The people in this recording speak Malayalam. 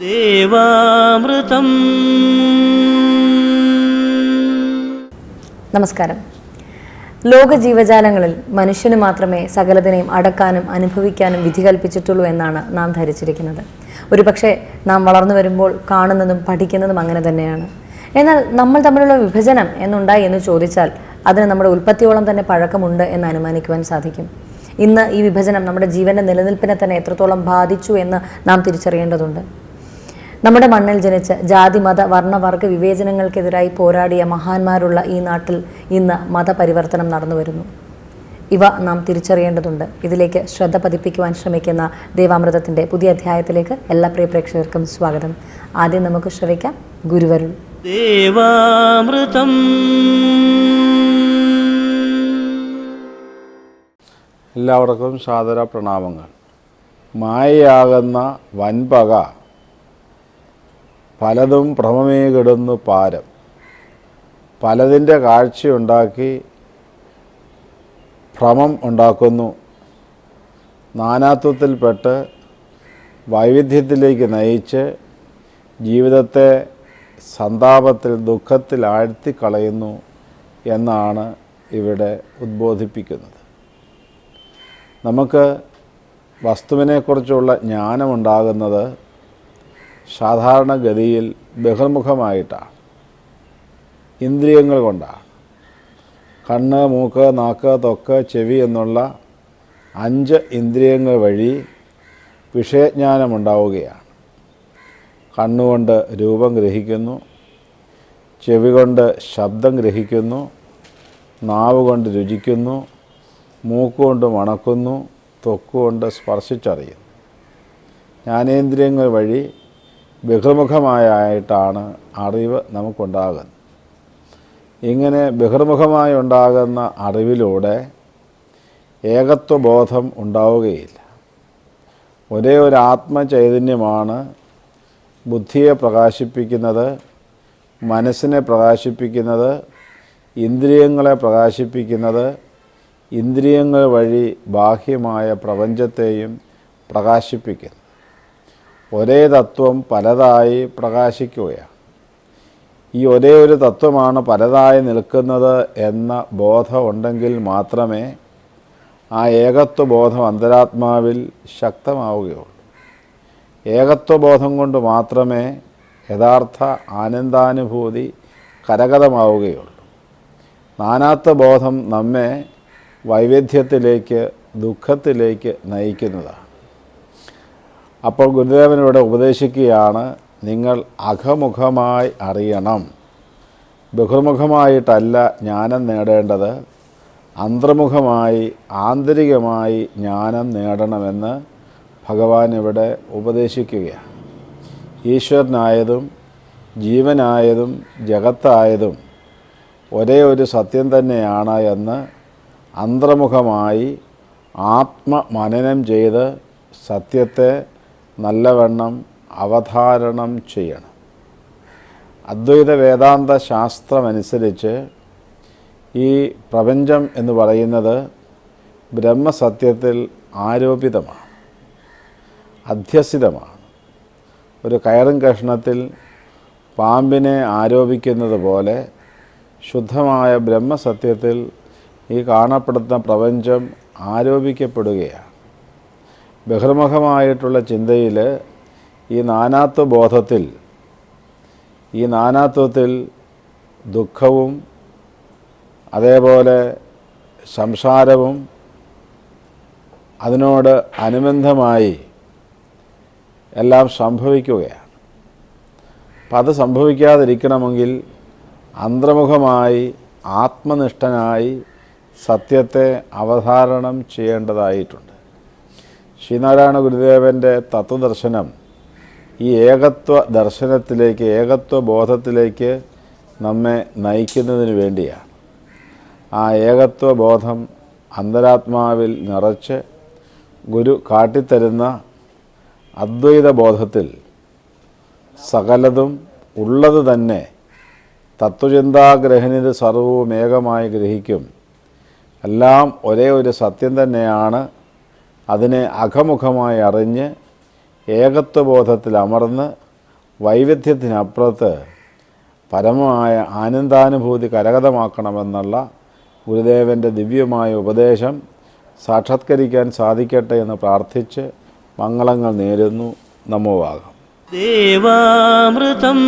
ദേവാമൃതം. നമസ്കാരം. ലോക ജീവജാലങ്ങളിൽ മനുഷ്യന് മാത്രമേ സകലതിനെയും അടക്കാനും അനുഭവിക്കാനും വിധി കൽപ്പിച്ചിട്ടുള്ളൂ എന്നാണ് നാം ധരിച്ചിരിക്കുന്നത്. ഒരുപക്ഷെ നാം വളർന്നു വരുമ്പോൾ കാണുന്നതും പഠിക്കുന്നതും അങ്ങനെ തന്നെയാണ്. എന്നാൽ നമ്മൾ തമ്മിലുള്ള വിഭജനം എന്നുണ്ടായി എന്ന് ചോദിച്ചാൽ അതിന് നമ്മുടെ ഉൽപ്പത്തിയോളം തന്നെ പഴക്കമുണ്ട് എന്ന് അനുമാനിക്കുവാൻ സാധിക്കും. ഇന്ന് ഈ വിഭജനം നമ്മുടെ ജീവന്റെ നിലനിൽപ്പിനെ തന്നെ എത്രത്തോളം ബാധിച്ചു എന്ന് നാം തിരിച്ചറിയേണ്ടതുണ്ട്. നമ്മുടെ മണ്ണിൽ ജനിച്ച ജാതി മത വർണവർഗ വിവേചനങ്ങൾക്കെതിരായി പോരാടിയ മഹാന്മാരുള്ള ഈ നാട്ടിൽ ഇന്ന് മതപരിവർത്തനം നടന്നു വരുന്നു. ഇവ നാം തിരിച്ചറിയേണ്ടതുണ്ട്. ഇതിലേക്ക് ശ്രദ്ധ പതിപ്പിക്കുവാൻ ശ്രമിക്കുന്ന ദേവാമൃതത്തിന്റെ പുതിയ അധ്യായത്തിലേക്ക് എല്ലാ പ്രിയ പ്രേക്ഷകർക്കും സ്വാഗതം. ആദ്യം നമുക്ക് ശ്രവിക്കാം ഗുരുവരുൾ. ദേവാമൃതം. എല്ലാവർക്കും സാദര പ്രണാമങ്ങൾ മായയാകുന്ന വൻപക പലതും ഭ്രമമേ കിടന്നു പാരം. പലതിന്റെ കാഴ്ചയുണ്ടാക്കി ഭ്രമം ഉണ്ടാക്കുന്നു. നാനാത്വത്തിൽപ്പെട്ട് വൈവിധ്യത്തിലേക്ക് നയിച്ച് ജീവിതത്തെ സന്താപത്തിൽ ദുഃഖത്തിൽ ആഴ്ത്തിക്കളയുന്നു എന്നാണ് ഇവിടെ ഉദ്ബോധിപ്പിക്കുന്നത്. നമുക്ക് വസ്തുവിനെക്കുറിച്ചുള്ള ജ്ഞാനമുണ്ടാകുന്നത് സാധാരണഗതിയിൽ ബഹിർമുഖമായിട്ടാണ്. ഇന്ദ്രിയങ്ങൾ കൊണ്ടാണ്. കണ്ണ് മൂക്ക് നാക്ക് തൊക്ക് ചെവി എന്നുള്ള അഞ്ച് ഇന്ദ്രിയങ്ങൾ വഴി വിഷയജ്ഞാനമുണ്ടാവുകയാണ്. കണ്ണുകൊണ്ട് രൂപം ഗ്രഹിക്കുന്നു ചെവി കൊണ്ട് ശബ്ദം ഗ്രഹിക്കുന്നു നാവ് കൊണ്ട് രുചിക്കുന്നു മൂക്കുകൊണ്ട് മണക്കുന്നു തൊക്കുകൊണ്ട് സ്പർശിച്ചറിയുന്നു. ജ്ഞാനേന്ദ്രിയങ്ങൾ വഴി ബഹിർമുഖമായിട്ടാണ് അറിവ് നമുക്കുണ്ടാകുന്നത്. ഇങ്ങനെ ബഹിർമുഖമായി ഉണ്ടാകുന്ന അറിവിലൂടെ ഏകത്വബോധം ഉണ്ടാവുകയില്ല. ഒരേ ഒരു ആത്മചൈതന്യമാണ് ബുദ്ധിയെ പ്രകാശിപ്പിക്കുന്നത് മനസ്സിനെ പ്രകാശിപ്പിക്കുന്നത് ഇന്ദ്രിയങ്ങളെ പ്രകാശിപ്പിക്കുന്നത് ഇന്ദ്രിയങ്ങൾ വഴി ബാഹ്യമായ പ്രപഞ്ചത്തെയും പ്രകാശിപ്പിക്കുന്നു. ഒരേ തത്വം പലതായി പ്രകാശിക്കുകയാണ്. ഈ ഒരേ ഒരു തത്വമാണ് പലതായി നിൽക്കുന്നത് എന്ന ബോധം ഉണ്ടെങ്കിൽ മാത്രമേ ആ ഏകത്വ ബോധം അന്തരാത്മാവിൽ ശക്തമാവുകയുള്ളൂ. ഏകത്വബോധം കൊണ്ട് മാത്രമേ യഥാർത്ഥ ആനന്ദാനുഭൂതി കരകതമാവുകയുള്ളൂ നാനാത്വ ബോധം നമ്മെ വൈവിധ്യത്തിലേക്ക് ദുഃഖത്തിലേക്ക് നയിക്കുന്നതാണ്. അപ്പോൾ ഗുരുദേവനിവിടെ ഉപദേശിക്കുകയാണ് നിങ്ങൾ അഖമുഖമായി അറിയണം. ബഹുമുഖമായിട്ടല്ല ജ്ഞാനം നേടേണ്ടത്. അന്തർമുഖമായി ആന്തരികമായി ജ്ഞാനം നേടണമെന്ന് ഭഗവാൻ ഇവിടെ ഉപദേശിക്കുകയാണ്. ഈശ്വരനായതും ജീവനായതും ജഗത്തായതും ഒരേ ഒരു സത്യം തന്നെയാണ് എന്ന് അന്തർമുഖമായി ആത്മമനനം ചെയ്ത് സത്യത്തെ നല്ലവണ്ണം അവധാരണം ചെയ്യണം. അദ്വൈത വേദാന്ത ശാസ്ത്രമനുസരിച്ച് ഈ പ്രപഞ്ചം എന്ന് പറയുന്നത് ബ്രഹ്മസത്യത്തിൽ ആരോപിതമാണ് അധ്യസിതമാണ്. ഒരു കയറും കഷ്ണത്തിൽ പാമ്പിനെ ആരോപിക്കുന്നത് പോലെ ശുദ്ധമായ ബ്രഹ്മസത്യത്തിൽ ഈ കാണപ്പെടുന്ന പ്രപഞ്ചം ആരോപിക്കപ്പെടുകയാണ്. ബഹിർമുഖമായിട്ടുള്ള ചിന്തയിൽ ഈ നാനാത്വ ബോധത്തിൽ ഈ നാനാത്വത്തിൽ ദുഃഖവും അതേപോലെ സംസാരവും അതിനോട് അനുബന്ധമായി എല്ലാം സംഭവിക്കുകയാണ്. അപ്പം അത് സംഭവിക്കാതിരിക്കണമെങ്കിൽ അന്തർമുഖമായി ആത്മനിഷ്ഠനായി സത്യത്തെ അവധാരണം ചെയ്യേണ്ടതായിട്ടുണ്ട്. ശ്രീനാരായണ ഗുരുദേവന്റെ തത്വദർശനം ഈ ഏകത്വ ദർശനത്തിലേക്ക് ഏകത്വ ബോധത്തിലേക്ക് നമ്മെ നയിക്കുന്നതിന് വേണ്ടിയാണ്. ആ ഏകത്വ ബോധം അന്തരാത്മാവിൽ നിറച്ച് ഗുരു കാട്ടിത്തരുന്ന അദ്വൈത ബോധത്തിൽ സകലതും ഉള്ളത് തന്നെ തത്വചിന്താഗ്രഹണിത് സർവവും ഏകമായി ഗ്രഹിക്കും. എല്ലാം ഒരേ ഒരു സത്യം തന്നെയാണ്. അതിനെ അഘമുഖമായി അറിഞ്ഞ് ഏകത്വബോധത്തിൽ അമർന്ന് വൈവിധ്യത്തിനപ്പുറത്ത് പരമമായ ആനന്ദാനുഭൂതി കരകതമാക്കണമെന്നുള്ള ഗുരുദേവന്റെ ദിവ്യമായ ഉപദേശം സാക്ഷാത്കരിക്കാൻ സാധിക്കട്ടെ എന്ന് പ്രാർത്ഥിച്ച് മംഗളങ്ങൾ നേരുന്നു. നമോവാകം ദേവാമൃതം.